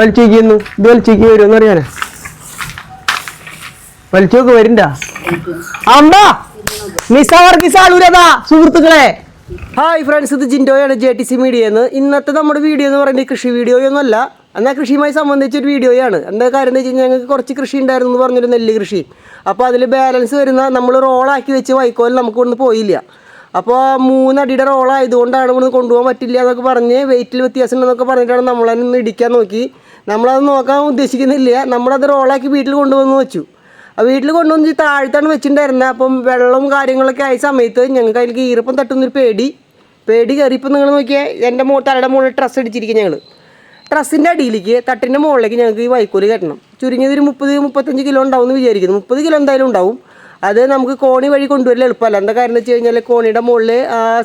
വലിച്ചേക്കുന്നു ഇത് വലിച്ചേക്ക് വരുമെന്ന് അറിയാനാ? വലിച്ചോക്ക് വരണ്ട? സാളൂരതാ സുഹൃത്തുക്കളെ. ഹായ് ഫ്രണ്ട്സ് ഇത് ജിൻഡോയാണ് ജെ ടി സി മീഡിയ എന്ന്. ഇന്നത്തെ നമ്മുടെ വീഡിയോ എന്ന് പറയുന്നത് കൃഷി വീഡിയോ ഒന്നുമല്ല എന്നാൽ കൃഷിയുമായി സംബന്ധിച്ചൊരു വീഡിയോയാണ്. എന്താ കാര്യം എന്ന് വെച്ച് കഴിഞ്ഞാൽ ഞങ്ങൾക്ക് കുറച്ച് കൃഷി ഉണ്ടായിരുന്നു എന്ന് പറഞ്ഞൊരു നെല്ല് കൃഷി. അപ്പോൾ അതിൽ ബാലൻസ് വരുന്ന നമ്മൾ റോളാക്കി വെച്ച് വൈക്കോൽ നമുക്ക് ഇവിടുന്ന് പോയില്ല. അപ്പോൾ മൂന്നടിയുടെ റോളായതുകൊണ്ടാണ് ഇവിടുന്ന് കൊണ്ടുപോകാൻ പറ്റില്ല എന്നൊക്കെ പറഞ്ഞ് വെയിറ്റിൽ വ്യത്യാസം ഉണ്ടെന്നൊക്കെ പറഞ്ഞിട്ടാണ് നമ്മളതിനൊന്ന് ഇടിക്കാൻ നോക്കി. നമ്മളത് നോക്കാൻ ഉദ്ദേശിക്കുന്നില്ല. നമ്മളത് റോളാക്കി വീട്ടിൽ കൊണ്ടുവന്ന് വെച്ചു. ആ വീട്ടിൽ കൊണ്ടുവന്ന് താഴ്ത്താണ് വെച്ചിട്ടുണ്ടായിരുന്നത് അപ്പം വെള്ളവും കാര്യങ്ങളൊക്കെ ആയ സമയത്ത് ഞങ്ങൾക്ക് അതിലേക്ക് ഈർപ്പം തട്ടുന്നൊരു പേടി. പേടി കയറിയപ്പോൾ നിങ്ങൾ നോക്കിയാൽ എന്റെ മോ തലയുടെ മുകളിൽ ഡ്രസ്സ് അടിച്ചിരിക്കും ഞങ്ങൾ ഡ്രസ്സിന്റെ അടിയിലേക്ക് തട്ടിന്റെ മുകളിലേക്ക് ഞങ്ങൾക്ക് ഈ വൈക്കോൽ കെട്ടണം. ചുരുങ്ങിയത് ഒരു മുപ്പത് മുപ്പത്തഞ്ച് കിലോ ഉണ്ടാവും എന്ന് വിചാരിക്കുന്നു. മുപ്പത് കിലോ എന്തായാലും ഉണ്ടാവും. അത് നമുക്ക് കോണി വഴി കൊണ്ടുവരൽ എളുപ്പമല്ല. എന്താ കാരണം വെച്ച് കഴിഞ്ഞാൽ കോണിയുടെ മുകളിൽ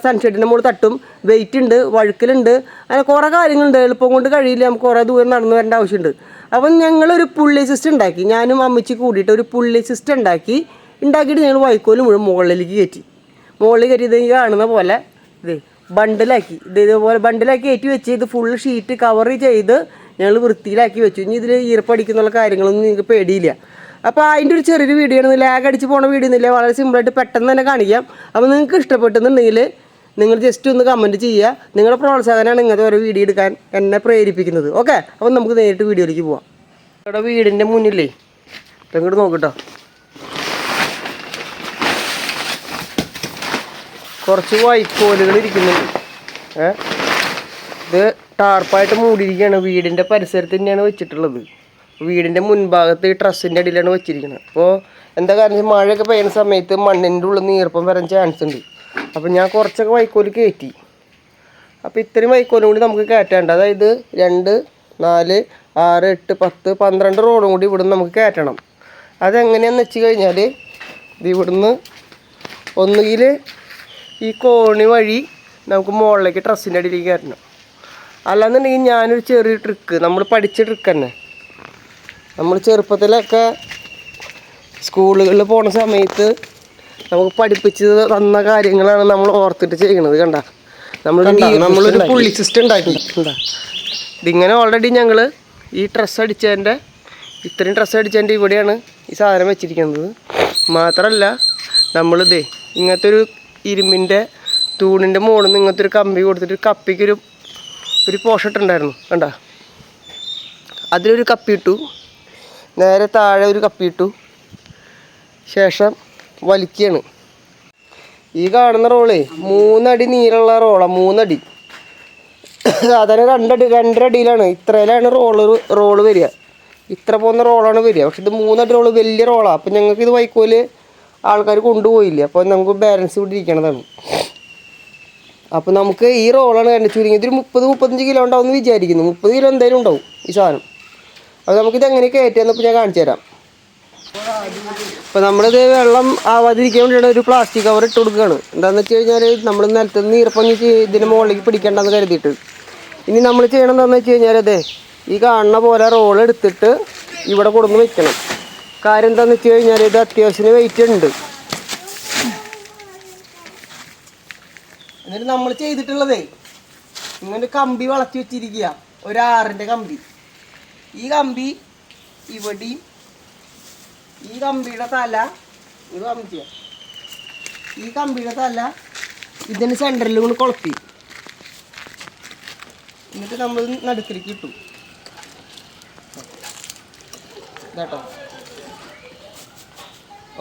സൺഷെഡിന്റെ മുകളിൽ തട്ടും. വെയിറ്റ് ഉണ്ട് വഴുക്കലുണ്ട് അങ്ങനെ കുറേ കാര്യങ്ങളുണ്ട്. എളുപ്പം കൊണ്ട് കഴിയില്ല. നമുക്ക് കുറേ ദൂരം നടന്നു വരേണ്ട ആവശ്യമുണ്ട്. അപ്പം ഞങ്ങളൊരു പുള്ളി സിസ്റ്റം ഉണ്ടാക്കി. ഞാനും അമ്മച്ചി കൂടിയിട്ട് ഒരു പുള്ളി സിസ്റ്റം ഉണ്ടാക്കി. ഉണ്ടാക്കിയിട്ട് ഞങ്ങൾ വൈക്കോൽ മുഴുവൻ മുകളിലേക്ക് കയറ്റി. മുകളിൽ കയറ്റി ഇതെങ്കിൽ കാണുന്ന പോലെ ഇത് ബണ്ടിലാക്കി ഇത് ഇതുപോലെ ബണ്ടിലാക്കി കയറ്റി വെച്ച് ഇത് ഫുൾ ഷീറ്റ് കവർ ചെയ്ത് ഞങ്ങൾ വൃത്തിയിലാക്കി വെച്ചു. ഇനി ഇതിൽ ഈർപ്പടിക്കുന്നുള്ള കാര്യങ്ങളൊന്നും നിങ്ങൾക്ക് പേടിയില്ല. അപ്പോൾ അതിന്റെ ഒരു ചെറിയൊരു വീഡിയോ ആണ് ലാഗ് അടിച്ച് പോണ വീഡിയോ ഒന്നുമില്ല. വളരെ സിമ്പിളായിട്ട് പെട്ടെന്ന് തന്നെ കാണിക്കാം. അപ്പോൾ നിങ്ങൾക്ക് ഇഷ്ടപ്പെട്ടെന്നുണ്ടെങ്കിൽ നിങ്ങൾ ജസ്റ്റ് ഒന്ന് കമന്റ് ചെയ്യുക. നിങ്ങളുടെ പ്രോത്സാഹനമാണ് ഇങ്ങനത്തെ ഓരോ വീഡിയോ എടുക്കാൻ എന്നെ പ്രേരിപ്പിക്കുന്നത്. ഓക്കെ അപ്പോൾ നമുക്ക് നേരിട്ട് വീഡിയോയിലേക്ക് പോവാം. ഇവിടെ വീടിന്റെ മുന്നിലേ. ഇങ്ങോട്ട് നോക്കട്ടോ കുറച്ച് വൈക്കോലുകൾ ഇരിക്കുന്നുണ്ട്. ഏ? ഇത് ടാർപ്പായിട്ട് മൂടിയിരിക്കുകയാണ്. വീടിന്റെ പരിസരത്ത് തന്നെയാണ് വെച്ചിട്ടുള്ളത്. വീടിന്റെ മുൻഭാഗത്ത് ഈ ട്രസ്സിന്റെ അടിയിലാണ് വെച്ചിരിക്കുന്നത് അപ്പോൾ എന്താ കാരണം വെച്ചാൽ മഴയൊക്കെ പെയ്യുന്ന സമയത്ത് മണ്ണിന്റെ ഉള്ളിൽ നീർപ്പം വരാൻ ചാൻസ് ഉണ്ട്. അപ്പോൾ ഞാൻ കുറച്ചൊക്കെ വൈക്കോൽ കയറ്റി അപ്പോൾ ഇത്രയും വൈക്കോലും കൂടി നമുക്ക് കയറ്റാണ്ട് അതായത് രണ്ട് നാല് ആറ് എട്ട് പത്ത് പന്ത്രണ്ട് റോഡും കൂടി ഇവിടുന്ന് നമുക്ക് കയറ്റണം. അതെങ്ങനെയാണെന്ന് വെച്ച് കഴിഞ്ഞാൽ ഇത് ഇവിടുന്ന് ഒന്നുകിൽ ഈ കോണി വഴി നമുക്ക് മുകളിലേക്ക് ഡ്രസ്സിന്റെ അടിയിലേക്ക് കയറ്റണം. അല്ലാന്നുണ്ടെങ്കിൽ ഞാനൊരു ചെറിയ ട്രിക്ക് നമ്മൾ പഠിച്ച ട്രിക്ക് തന്നെ. നമ്മൾ ചെറുപ്പത്തിലൊക്കെ സ്കൂളുകളിൽ പോണ സമയത്ത് നമുക്ക് പഠിപ്പിച്ച് തന്ന കാര്യങ്ങളാണ് നമ്മൾ ഓർത്തിട്ട് ചെയ്യണത് കണ്ട. നമ്മൾ നമ്മളൊരു പുള്ളി സിസ്റ്റം ഉണ്ടാക്കിയിട്ടുണ്ടാ ഇതിങ്ങനെ ഓൾറെഡി ഞങ്ങൾ ഈ ഡ്രസ്സ് അടിച്ചതിന്റെ ഇത്രയും ഡ്രസ്സ് അടിച്ചതിന്റെ ഇവിടെയാണ് ഈ സാധനം വെച്ചിരിക്കുന്നത്. മാത്രമല്ല നമ്മളിതേ ഇങ്ങനത്തെ ഒരു ഇരുമ്പിന്റെ തൂണിന്റെ മുകളിൽ നിന്ന് ഇങ്ങനത്തെ ഒരു കമ്പി കൊടുത്തിട്ട് കപ്പിക്കൊരു ഒരു പോഷട്ടുണ്ടായിരുന്നു കണ്ട? അതിലൊരു കപ്പി ഇട്ടു നേരെ താഴെ ഒരു കപ്പി ഇട്ടു. ശേഷം വലിക്കുകയാണ് ഈ കാണുന്ന റോളേ മൂന്നടി നീരുള്ള റോളാണ് മൂന്നടി. സാധാരണ രണ്ടടി രണ്ടര അടിയിലാണ് ഇത്രയിലാണ് റോൾ റോൾ വരിക. ഇത്ര പോകുന്ന റോളാണ് വരിക. പക്ഷെ ഇത് മൂന്നടി റോൾ വലിയ റോളാണ് അപ്പം ഞങ്ങൾക്ക് ഇത് വൈക്കോൽ ആൾക്കാർ കൊണ്ടുപോയില്ല? അപ്പോൾ നമുക്ക് ബാലൻസ് ഇവിടെ ഇരിക്കണതാണ്. അപ്പോൾ നമുക്ക് ഈ റോളാണ് കണ്ടു ചുരുങ്ങിയത് ഒരു മുപ്പത് മുപ്പത്തഞ്ച് കിലോ ഉണ്ടാവും എന്ന് വിചാരിക്കുന്നു. മുപ്പത് കിലോ എന്തായാലും ഉണ്ടാവും ഈ സാധനം. അപ്പോൾ നമുക്കിത് എങ്ങനെ കയറ്റിയെന്നപ്പോൾ ഞാൻ കാണിച്ചു തരാം. അപ്പോൾ നമ്മളിത് വെള്ളം ആവാതിരിക്കാൻ വേണ്ടി ഒരു പ്ലാസ്റ്റിക് കവർ ഇട്ട് കൊടുക്കുകയാണ്. എന്താണെന്ന് വെച്ച് കഴിഞ്ഞാൽ നമ്മൾ നിലത്ത് നിന്ന് ഈർപ്പം ഇതിന് മുകളിലേക്ക് പിടിക്കേണ്ടെന്ന് കരുതിയിട്ട്. ഇനി നമ്മൾ ചെയ്യണം എന്താണെന്ന് വെച്ച് കഴിഞ്ഞാൽ അതെ ഈ കാണുന്ന പോലെ റോൾ എടുത്തിട്ട് ഇവിടെ കൊടുന്ന് വെക്കണം. കാര്യം എന്താണെന്ന് വെച്ച് കഴിഞ്ഞാൽ ഇത് അത്യാവശ്യത്തിന് വെയിറ്റ് ഉണ്ട്. എന്നിട്ട് നമ്മൾ ചെയ്തിട്ടുള്ളതേ ഇങ്ങനെ കമ്പി വളച്ചു വെച്ചിരിക്കുക. ഒരു ആറിന്റെ കമ്പി. ഈ കമ്പി ഇവിടെയും ഈ കമ്പിയുടെ തല ഇത് കാണിച്ചു ഈ കമ്പിയുടെ തല ഇതിന് സെന്ററിൽ കൊണ്ട് കൊളത്തി. എന്നിട്ട് നമ്മൾ നടുക്കിലേക്ക് ഇട്ടു. കേട്ടോ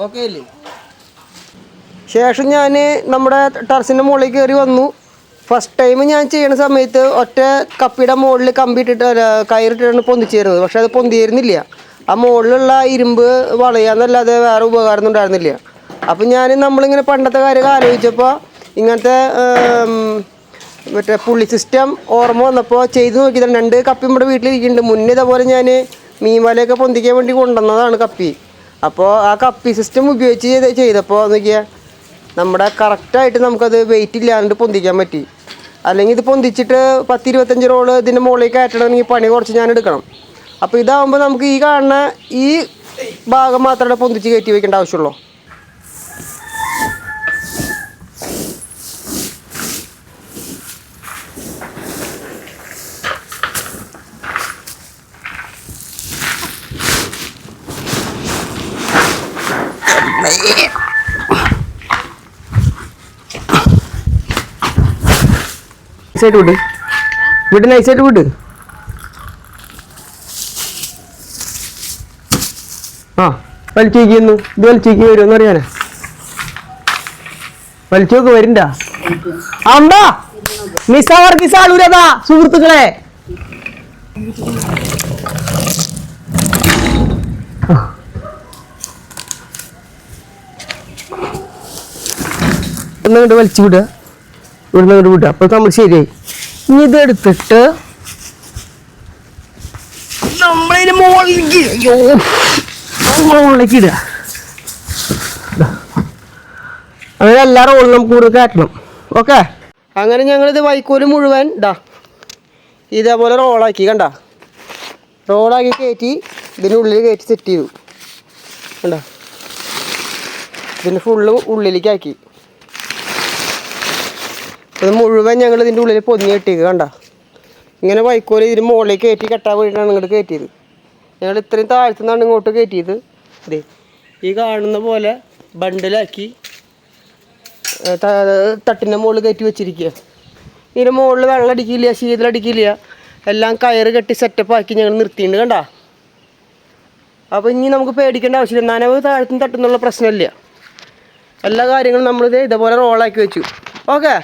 ഓക്കെ അല്ലേ? ശേഷം ഞാൻ നമ്മുടെ ടെറസിന്റെ മുകളിൽ കയറി വന്നു. ഫസ്റ്റ് ടൈം ഞാൻ ചെയ്യണ സമയത്ത് ഒറ്റ കപ്പിയുടെ മുകളിൽ കമ്പി ഇട്ടിട്ട് അല്ല, കയറിട്ടിട്ടാണ് പൊന്തിച്ചേരുന്നത്. പക്ഷെ അത് പൊന്തിയിരുന്നില്ല. ആ മുകളിലുള്ള ഇരുമ്പ് വളയാന്നല്ലാതെ വേറെ ഉപകാരമൊന്നും ഉണ്ടായിരുന്നില്ല. അപ്പം ഞാൻ നമ്മളിങ്ങനെ പണ്ടത്തെ കാര്യമൊക്കെ ആലോചിച്ചപ്പോൾ ഇങ്ങനത്തെ മറ്റേ പുള്ളി സിസ്റ്റം ഓർമ്മ വന്നപ്പോൾ ചെയ്ത് നോക്കിയതാണ്. രണ്ട് കപ്പി നമ്മുടെ വീട്ടിലിരിക്കുന്നുണ്ട്. മുന്നേ ഇതേപോലെ ഞാൻ മീൻവലയൊക്കെ പൊന്തിക്കാൻ വേണ്ടി കൊണ്ടുവന്നതാണ് കപ്പി. അപ്പോൾ ആ കപ്പി സിസ്റ്റം ഉപയോഗിച്ച് ചെയ്ത് ചെയ്തപ്പോൾ നോക്കിയാൽ നമ്മുടെ കറക്റ്റായിട്ട് നമുക്കത് വെയിറ്റ് ഇല്ലാണ്ട് പൊന്തിക്കാൻ പറ്റി. അല്ലെങ്കിൽ ഇത് പൊന്തിച്ചിട്ട് പത്ത് ഇരുപത്തഞ്ച് റോൾ ഇതിന്റെ മുകളിലേക്ക് കയറ്റണമെങ്കിൽ പണി കുറച്ച് ഞാൻ എടുക്കണം. അപ്പോൾ ഇതാകുമ്പോൾ നമുക്ക് ഈ കാണുന്ന ഈ ഭാഗം മാത്രമേ പൊന്തിച്ച് കയറ്റി വെക്കേണ്ട ആവശ്യമുള്ളൂ. നൈസായിട്ട് വിട്. വിട് നൈസായിട്ട് വിട്. ആ വലിച്ചേക്കുന്നു ഇത് വലിച്ചേക്ക് വരുമെന്ന് അറിയാനാ? വലിച്ചോക്ക് വരണ്ട. അമ്പാ നിസാവർക്കി സാളൂരതാ സുഹൃത്തുക്കളെ. ഒന്നുകൊണ്ട് വലിച്ചു വിടുക. ഇവിടുന്ന് അങ്ങോട്ട് വിടുക. അപ്പൊ നമ്മൾ ശരിയായി. ഇനി ഇത് എടുത്തിട്ട് മുകളിലേക്ക് അയ്യോ ഇടുക. അങ്ങനെ എല്ലാ റോളും നമുക്ക് കൂടുതൽ കയറ്റണം. ഓക്കെ അങ്ങനെ ഞങ്ങളിത് വൈക്കോൽ മുഴുവൻ ഇതാ ഇതേപോലെ റോളാക്കി കണ്ട? റോളാക്കി കയറ്റി ഇതിനുള്ളിൽ കയറ്റി സെറ്റ് ചെയ്തു. കണ്ട? ഇതിന് ഫുള്ള് ഉള്ളിലേക്ക് ആക്കി. ഇത് മുഴുവൻ ഞങ്ങൾ ഇതിന്റെ ഉള്ളിൽ പൊതിഞ്ഞ് കെട്ടിയത് കണ്ട. ഇങ്ങനെ വൈക്കോൽ ഇതിന് മുകളിലേക്ക് കയറ്റി കെട്ടാൻ വേണ്ടിയിട്ടാണ് ഇങ്ങോട്ട് കയറ്റിയത്. ഞങ്ങൾ ഇത്രയും താഴ്ത്തു നിന്നാണ് ഇങ്ങോട്ട് കയറ്റിയത്. അതെ ഈ കാണുന്ന പോലെ ബണ്ടിലാക്കി തട്ടിന്റെ മുകളിൽ കയറ്റി വെച്ചിരിക്കുക. ഇതിന് മുകളിൽ വെള്ളം അടിക്കില്ല ശീതളടിക്കില്ല എല്ലാം കയറ് കെട്ടി സെറ്റപ്പ് ആക്കി ഞങ്ങൾ നിർത്തിയിട്ടുണ്ട് കണ്ട? അപ്പോൾ ഇനി നമുക്ക് പേടിക്കേണ്ട ആവശ്യമില്ല. നനവ് താഴ്ത്തും തട്ടുന്നുള്ള പ്രശ്നമില്ല. എല്ലാ കാര്യങ്ങളും നമ്മളിത് ഇതേപോലെ റോളാക്കി വെച്ചു. ഓക്കെ